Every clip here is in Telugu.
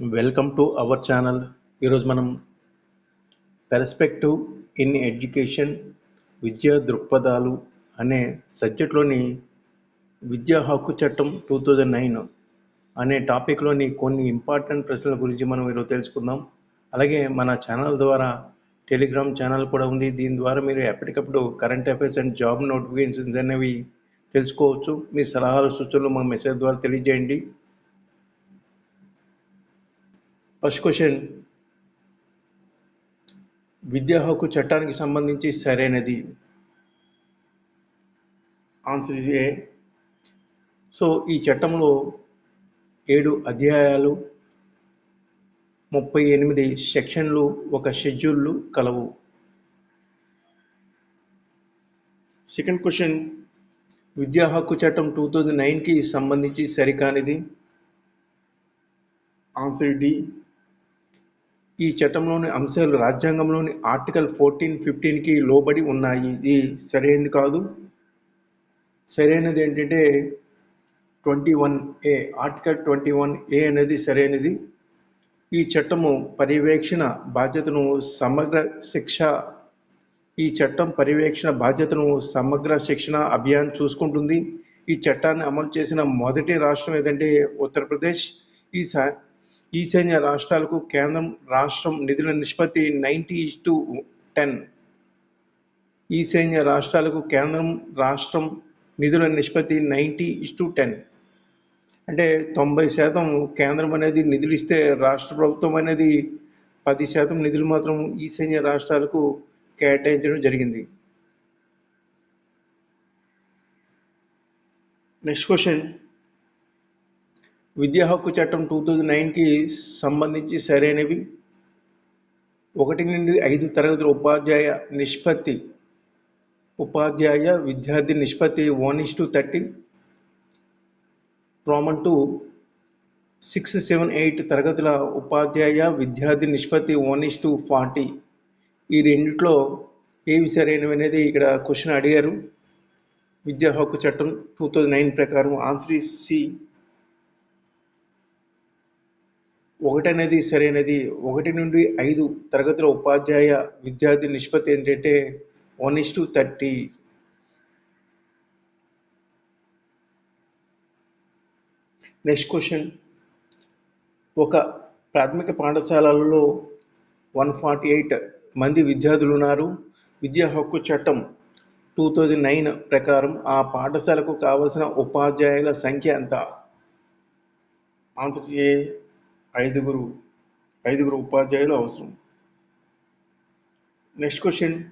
Welcome to our channel. ఈరోజు మనం పెర్స్పెక్టివ్ ఇన్ ఎడ్యుకేషన్ విద్యా దృక్పథాలు అనే సబ్జెక్ట్లోని విద్యా హక్కు చట్టం టూ థౌజండ్ నైన్ అనే టాపిక్లోని కొన్ని ఇంపార్టెంట్ ప్రశ్నల గురించి మనం ఈరోజు తెలుసుకుందాం. అలాగే మన ఛానల్ ద్వారా టెలిగ్రామ్ ఛానల్ కూడా ఉంది. దీని ద్వారా మీరు ఎప్పటికప్పుడు current affairs and job notifications అనేవి తెలుసుకోవచ్చు. మీ సలహాలు సూచనలు మా మెసేజ్ ద్వారా తెలియజేయండి. ఫస్ట్ క్వశ్చన్ విద్యా హక్కు చట్టానికి సంబంధించి సరైనది? ఆన్సర్ ఏ సో ఈ చట్టంలో ఏడు అధ్యాయాలు ముప్పై ఎనిమిది సెక్షన్లు ఒక షెడ్యూళ్ళు కలవు. సెకండ్ క్వశ్చన్ విద్యా హక్కు చట్టం టూ థౌజండ్ నైన్కి సంబంధించి సరికానిది? ఆన్సర్ డి ఈ చట్టంలోని అంశాలు రాజ్యాంగంలోని ఆర్టికల్ ఫోర్టీన్ ఫిఫ్టీన్కి లోబడి ఉన్నాయి. ఇది సరైనది కాదు. సరైనది ఏంటంటే twenty one A article twenty one A అనేది సరైనది. ఈ చట్టము పర్యవేక్షణ బాధ్యతను సమగ్ర శిక్ష ఈ చట్టం పర్యవేక్షణ బాధ్యతను సమగ్ర శిక్షణ అభియాన్ చూసుకుంటుంది. ఈ చట్టాన్ని అమలు చేసిన మొదటి రాష్ట్రం ఏదంటే ఉత్తరప్రదేశ్. ఈ సా ఈశాన్య రాష్ట్రాలకు కేంద్రం రాష్ట్రం నిధుల నిష్పత్తి నైంటీ టు టెన్. ఈశాన్య రాష్ట్రాలకు కేంద్రం రాష్ట్రం నిధుల నిష్పత్తి నైంటీ టు టెన్. అంటే తొంభై శాతం కేంద్రం అనేది నిధులు ఇస్తే రాష్ట్ర ప్రభుత్వం అనేది పది శాతం నిధులు మాత్రం ఈశాన్య రాష్ట్రాలకు కేటాయించడం జరిగింది. Next question. విద్యా హక్కు చట్టం టూ థౌజండ్ నైన్కి సంబంధించి సరైనవి. ఒకటి నుండి ఐదు తరగతుల ఉపాధ్యాయ నిష్పత్తి. ఉపాధ్యాయ విద్యార్థి నిష్పత్తి వన్ ఇస్ టు థర్టీ. ప్రామన్ టూ సిక్స్ సెవెన్ ఎయిట్ తరగతుల ఉపాధ్యాయ విద్యార్థి నిష్పత్తి వన్ ఇస్ టు ఫార్టీ. ఈ రెండిట్లో ఏవి సరైనవి అనేది ఇక్కడ క్వశ్చన్ అడిగారు. విద్యా హక్కు చట్టం టూ థౌజండ్ నైన్ ప్రకారం ఆన్సర్ సి. ఒకటి అనేది సరైనది. ఒకటి నుండి ఐదు తరగతుల ఉపాధ్యాయ విద్యార్థి నిష్పత్తి ఏంటంటే one is to thirty. Next question. ఒక ప్రాథమిక పాఠశాలలో వన్ ఫార్టీ ఎయిట్ మంది విద్యార్థులు ఉన్నారు. విద్యా హక్కు చట్టం టూ థౌజండ్ నైన్ ప్రకారం ఆ పాఠశాలకు కావలసిన ఉపాధ్యాయుల సంఖ్య ఎంత? ఆన్సర్ ఐదుగురు ఐదుగురు ఉపాధ్యాయులు అవసరం. నెక్స్ట్ క్వశ్చన్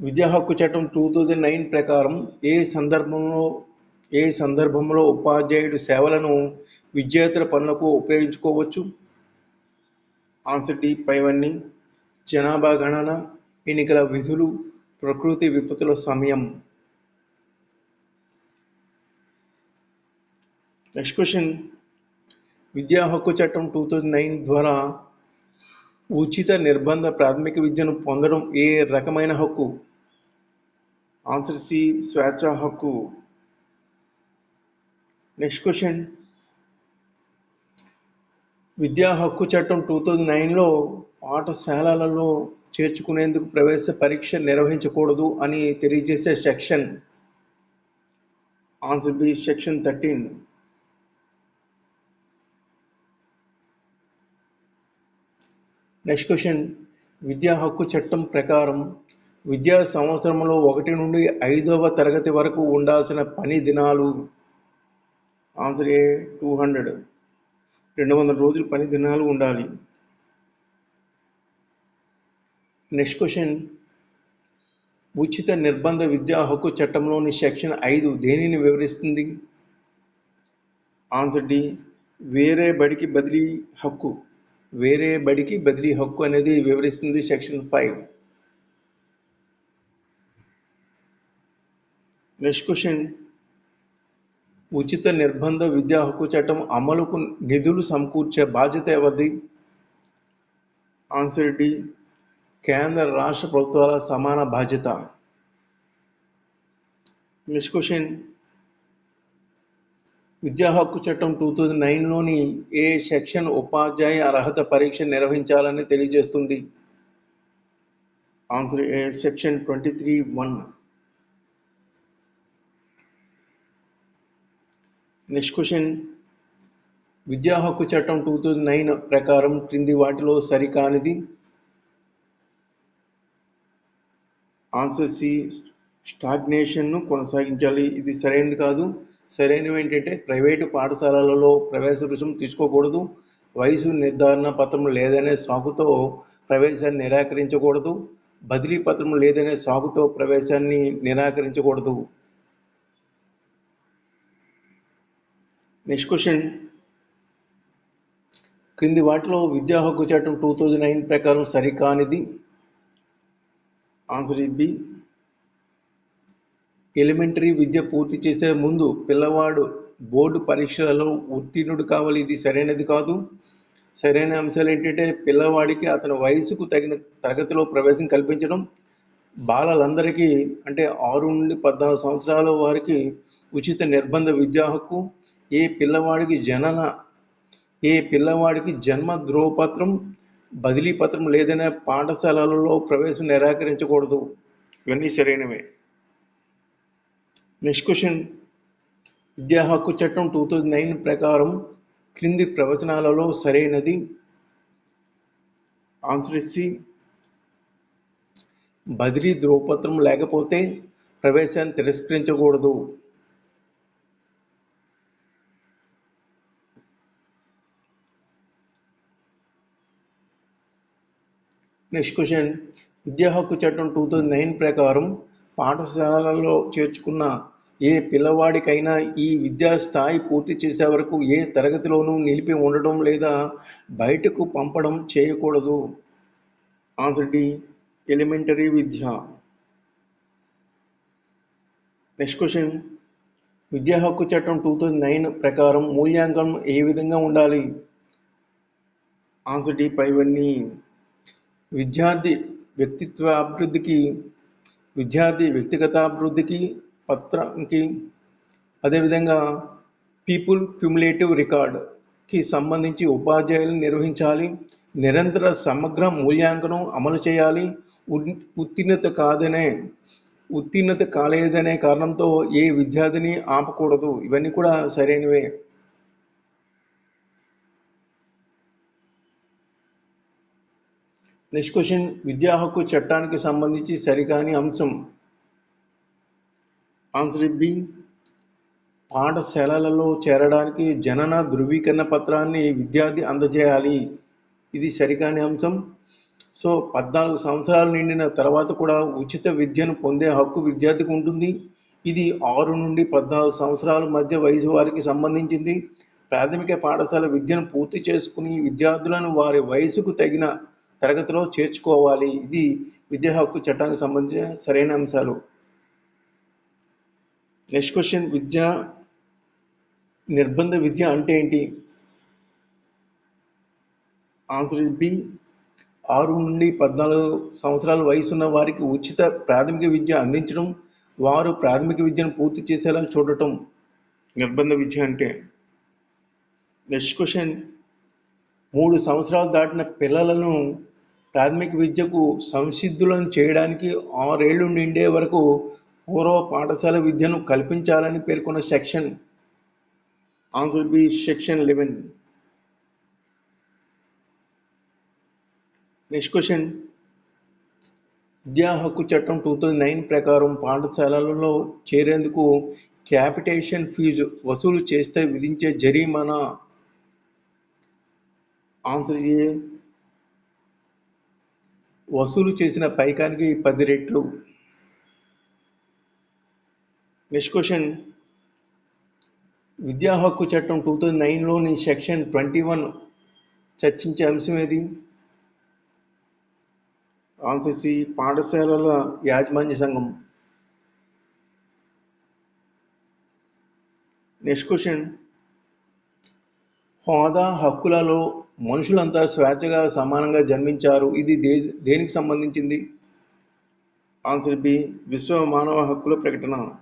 విద్యా హక్కు చట్టం టూ థౌజండ్ నైన్ ప్రకారం ఏ సందర్భంలో ఏ సందర్భంలో ఉపాధ్యాయుడు సేవలను విద్యార్థుల పనులకు ఉపయోగించుకోవచ్చు? ఆన్సర్ డి పైవన్నీ జనాభా గణన ఎన్నికల విధులు ప్రకృతి విపత్తుల సమయం. నెక్స్ట్ క్వశ్చన్ విద్యా హక్కు చట్టం టూ థౌజండ్ నైన్ ద్వారా ఉచిత నిర్బంధ ప్రాథమిక విద్యను పొందడం ఏ రకమైన హక్కు? ఆన్సర్ సి స్వేచ్ఛ హక్కు. నెక్స్ట్ క్వశ్చన్ విద్యా హక్కు చట్టం టూ థౌజండ్ నైన్లో పాఠశాలలలో చేర్చుకునేందుకు ప్రవేశ పరీక్ష నిర్వహించకూడదు అని తెలియజేసే section. Answer B section thirteen next question విద్యా హక్కు చట్టం ప్రకారం విద్యా సంవత్సరంలో ఒకటి నుండి ఐదవ తరగతి వరకు ఉండాల్సిన పని దినాలు. ఆన్సర్ ఏ టూ హండ్రెడ్ రెండు వందల రోజులు పని దినాలు ఉండాలి. నెక్స్ట్ క్వశ్చన్ ఉచిత నిర్బంధ విద్యా హక్కు చట్టంలోని సెక్షన్ ఐదు దేనిని వివరిస్తుంది? ఆన్సర్ డి వేరే బడికి బదిలీ హక్కు. వేరే బడికి బదిలీ హక్కు అనేది వివరిస్తుంది సెక్షన్ ఫైవ్. Next question. ఉచిత నిర్బంధ విద్యా హక్కు చట్టం అమలుకు నిధులు సమకూర్చే బాధ్యత ఎవరిది? Answer D. కేంద్ర రాష్ట్ర ప్రభుత్వాల సమాన బాధ్యత. Next question. విద్యా హక్కు చట్టం టూ థౌజండ్ నైన్లోని ఏ సెక్షన్ ఉపాధ్యాయ అర్హత పరీక్ష నిర్వహించాలని తెలియజేస్తుంది? Answer A section twenty three one. Next question. విద్యా హక్కు చట్టం టూ థౌజండ్ నైన్ ప్రకారం క్రింది వాటిలో సరికానిది? ఆన్సర్ సి స్టాగ్నేషన్ను కొనసాగించాలి. ఇది సరైనది కాదు. సరైనవి ఏంటంటే ప్రైవేటు పాఠశాలలలో ప్రవేశ రుసుము తీసుకోకూడదు. వయసు నిర్ధారణ పత్రం లేదనే సాకుతో ప్రవేశాన్ని నిరాకరించకూడదు. బదిలీ పత్రం లేదనే సాకుతో ప్రవేశాన్ని నిరాకరించకూడదు. Next question. క్రింది వాటిలో విద్యా హక్కు చట్టం టూ థౌజండ్ నైన్ ప్రకారం సరికానిది? Answer B. ఎలిమెంటరీ విద్య పూర్తి చేసే ముందు పిల్లవాడు బోర్డు పరీక్షలలో ఉత్తీర్ణుడు కావాలి. ఇది సరైనది కాదు. సరైన అంశాలు ఏంటంటే పిల్లవాడికి అతని వయసుకు తగిన తరగతిలో ప్రవేశం కల్పించడం. బాలలందరికీ అంటే ఆరు నుండి పద్నాలుగు సంవత్సరాల వారికి ఉచిత నిర్బంధ విద్యా హక్కు. ఏ పిల్లవాడికి జనన ఏ పిల్లవాడికి జన్మ ధ్రువపత్రం బదిలీ పత్రం లేదనే పాఠశాలలలో ప్రవేశం నిరాకరించకూడదు. ఇవన్నీ సరైనవే. నెక్స్ట్ క్వశ్చన్ విద్యా హక్కు చట్టం టూ థౌజండ్ నైన్ ప్రకారం క్రింది ప్రవచనాలలో సరైనది? ఆన్సర్ ఇచ్చి బదిలీ ధ్రువపత్రం లేకపోతే ప్రవేశాన్ని తిరస్కరించకూడదు. నెక్స్ట్ క్వశ్చన్ విద్యా హక్కు చట్టం టూ థౌజండ్ నైన్ ప్రకారం పాఠశాలలలో చేర్చుకున్న ఏ పిల్లవాడికైనా ఈ విద్యా స్థాయి పూర్తి చేసే వరకు ఏ తరగతిలోనూ నిలిపి ఉండడం లేదా బయటకు పంపడం చేయకూడదు. ఆన్సర్ డి ఎలిమెంటరీ విద్య. Next question. విద్యా హక్కు చట్టం టూ థౌజండ్ నైన్ ప్రకారం మూల్యాంకనం ఏ విధంగా ఉండాలి? ఆన్సర్ డి పైవన్నీ విద్యార్థి వ్యక్తిత్వ అభివృద్ధికి విద్యార్థి వ్యక్తిగత అభివృద్ధికి పత్రంకి అదేవిధంగా పీపుల్ క్యుములేటివ్ రికార్డ్కి సంబంధించి ఉపాధ్యాయులు నిర్వహించాలి నిరంతర సమగ్ర మూల్యాంకనం అమలు చేయాలి. ఉత్తీర్ణత కాదనే ఉత్తీర్ణత కాలేదనే కారణంతో ఏ విద్యార్థిని ఆపకూడదు. ఇవన్నీ కూడా సరైనవే. నెక్స్ట్ క్వశ్చన్ విద్యా హక్కు చట్టానికి సంబంధించి సరికాని అంశం. ఆన్సర్ బి పాఠశాలలలో చేరడానికి జనన ధృవీకరణ పత్రాన్ని విద్యార్థి అందజేయాలి. ఇది సరికాని అంశం. సో పద్నాలుగు సంవత్సరాలు నిండిన తర్వాత కూడా ఉచిత విద్యను పొందే హక్కు విద్యార్థికి ఉంటుంది. ఇది ఆరు నుండి పద్నాలుగు సంవత్సరాల మధ్య వయసు వారికి సంబంధించింది. ప్రాథమిక పాఠశాల విద్యను పూర్తి చేసుకుని విద్యార్థులను వారి వయసుకు తగిన తరగతిలో చేర్చుకోవాలి. ఇది విద్యా హక్కు చట్టానికి సంబంధించిన సరైన అంశాలు. నెక్స్ట్ క్వశ్చన్ విద్య నిర్బంధ విద్య అంటే ఏంటి? ఆన్సర్ బి ఆరు నుండి పద్నాలుగు సంవత్సరాల వయసున్న వారికి ఉచిత ప్రాథమిక విద్య అందించడం వారు ప్రాథమిక విద్యను పూర్తి చేసేలా చూడటం. నిర్బంధ విద్య అంటే? నెక్స్ట్ క్వశ్చన్ మూడు సంవత్సరాలు దాటిన పిల్లలను ప్రాథమిక విద్యకు సంసిద్ధులను చేయడానికి ఆరేళ్ళు నిండే వరకు పూర్వ పాఠశాల విద్యను కల్పించాలని పేర్కొన్న section answer B section eleven. Next question. విద్యా హక్కు చట్టం టూ థౌజండ్ నైన్ ప్రకారం పాఠశాలలలో చేరేందుకు క్యాపిటేషన్ ఫీజు వసూలు చేస్తే విధించే జరిమానా. Answer A? వసూలు చేసిన పైకానికి పది రెట్లు. నెక్స్ట్ క్వశ్చన్ విద్యా హక్కు చట్టం టూ థౌజండ్ నైన్లోని సెక్షన్ ట్వంటీ వన్ చర్చించే అంశం ఏది? ఆన్సర్ సి పాఠశాలల యాజమాన్య సంఘం. నెక్స్ట్ క్వశ్చన్ హోదా హక్కులలో మనుషులంతా స్వేచ్ఛగా సమానంగా జన్మించారు. ఇది దే దేనికి సంబంధించింది? ఆన్సర్ బి విశ్వ మానవ హక్కుల ప్రకటన.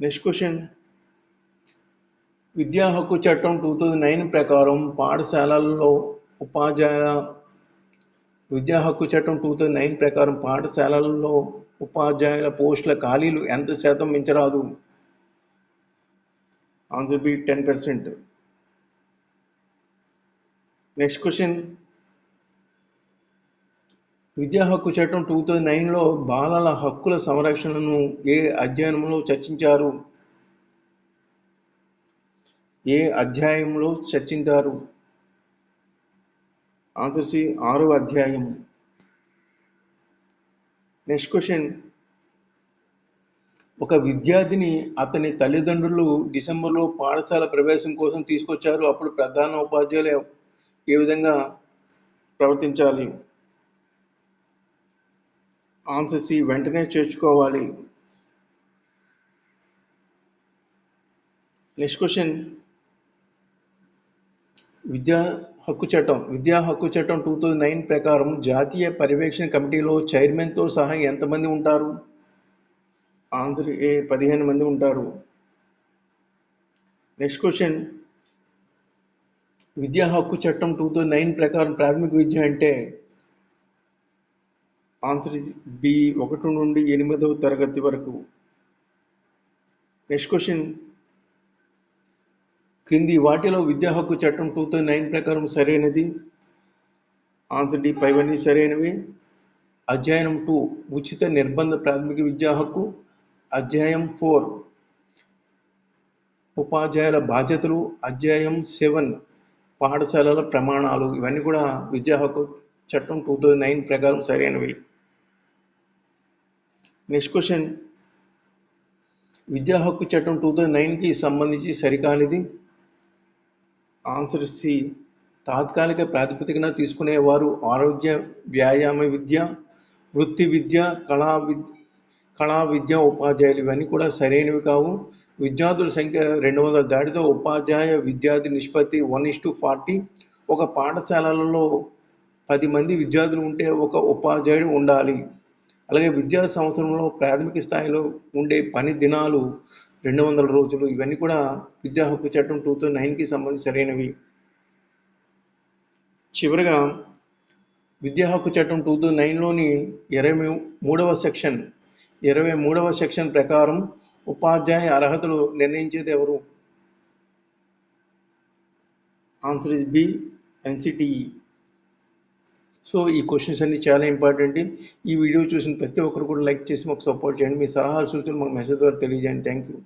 నెక్స్ట్ క్వశ్చన్ విద్యా హక్కు చట్టం టూ థౌజండ్ నైన్ ప్రకారం పాఠశాలల్లో ఉపాధ్యాయుల విద్యా హక్కు చట్టం టూ థౌజండ్ నైన్ ప్రకారం పాఠశాలల్లో ఉపాధ్యాయుల పోస్టుల ఖాళీలు ఎంత శాతం మించరాదు? Answer B ten percent next question విద్యా హక్కు చట్టం టూ థౌజండ్ నైన్లో బాలల హక్కుల సంరక్షణను ఏ అధ్యయనంలో చర్చించారు? ఏ అధ్యాయంలో చర్చించారు? ఆన్సర్ సి ఆరో అధ్యాయం. నెక్స్ట్ క్వశ్చన్ ఒక విద్యార్థిని అతని తల్లిదండ్రులు డిసెంబర్లో పాఠశాల ప్రవేశం కోసం తీసుకొచ్చారు. అప్పుడు ప్రధాన ఉపాధ్యాయులు ఏ విధంగా ప్రవర్తించాలి? ఆన్సర్స్ వెంటనే చేర్చుకోవాలి. నెక్స్ట్ క్వశ్చన్ విద్యా హక్కు చట్టం. విద్యా హక్కు చట్టం టూ థౌజండ్ నైన్ ప్రకారం జాతీయ పర్యవేక్షణ కమిటీలో చైర్మన్తో సహా ఎంతమంది ఉంటారు? ఆన్సర్ ఏ పదిహేను మంది ఉంటారు. నెక్స్ట్ క్వశ్చన్ విద్యా హక్కు చట్టం టూ థౌజండ్ నైన్ ప్రకారం ప్రాథమిక విద్య అంటే ఆన్సర్ బి ఒకటి నుండి ఎనిమిదవ తరగతి వరకు. నెక్స్ట్ క్వశ్చన్ క్రింది వాటిలో విద్యా హక్కు చట్టం టూ థౌజండ్ నైన్ ప్రకారం సరైనది? ఆన్సర్ డి పైవన్నీ సరైనవి. అధ్యాయం టూ ఉచిత నిర్బంధ ప్రాథమిక విద్యా హక్కు. అధ్యాయం ఫోర్ ఉపాధ్యాయుల బాధ్యతలు. అధ్యాయం సెవెన్ పాఠశాలల ప్రమాణాలు. ఇవన్నీ కూడా విద్యా హక్కు చట్టం టూ థౌజండ్ నైన్ ప్రకారం సరైనవి. నెక్స్ట్ క్వశ్చన్ విద్యా హక్కు చట్టం టూ థౌజండ్ నైన్కి సంబంధించి సరికానిది? ఆన్సర్ సి తాత్కాలిక ప్రాతిపదికన తీసుకునేవారు ఆరోగ్య వ్యాయామ విద్య వృత్తి విద్య కళా విద్య కళా విద్య ఉపాధ్యాయులు ఇవన్నీ కూడా సరైనవి కావు. విద్యార్థుల సంఖ్య రెండు వందల దాటితో ఉపాధ్యాయ విద్యార్థి నిష్పత్తి వన్ ఇస్ టు ఫార్టీ ఒక పాఠశాలలో పది మంది విద్యార్థులు ఉంటే ఒక ఉపాధ్యాయుడు ఉండాలి. అలాగే విద్యా సంవత్సరంలో ప్రాథమిక స్థాయిలో ఉండే పని దినాలు రెండు వందల రోజులు ఇవన్నీ కూడా విద్యా హక్కు చట్టం టూ థౌజండ్ నైన్కి సంబంధించి సరైనవి. చివరగా విద్యా హక్కు చట్టం టూ థౌజండ్ నైన్లోని ఇరవై మూడవ సెక్షన్ ఇరవై మూడవ సెక్షన్ ప్రకారం ఉపాధ్యాయ అర్హతలు నిర్ణయించేది ఎవరు? Answer is B NCTE so ఈ క్వశ్చన్స్ అన్ని చాలా ఇంపార్టెంట్ ఈ వీడియో చూసిన ప్రతి ఒక్కరు కూడా లైక్ చేసి మాకు సపోర్ట్ చేయండి. మీ సలహాలు సూచనలు మాకు మెసేజ్ ద్వారా తెలియజేయండి. Thank you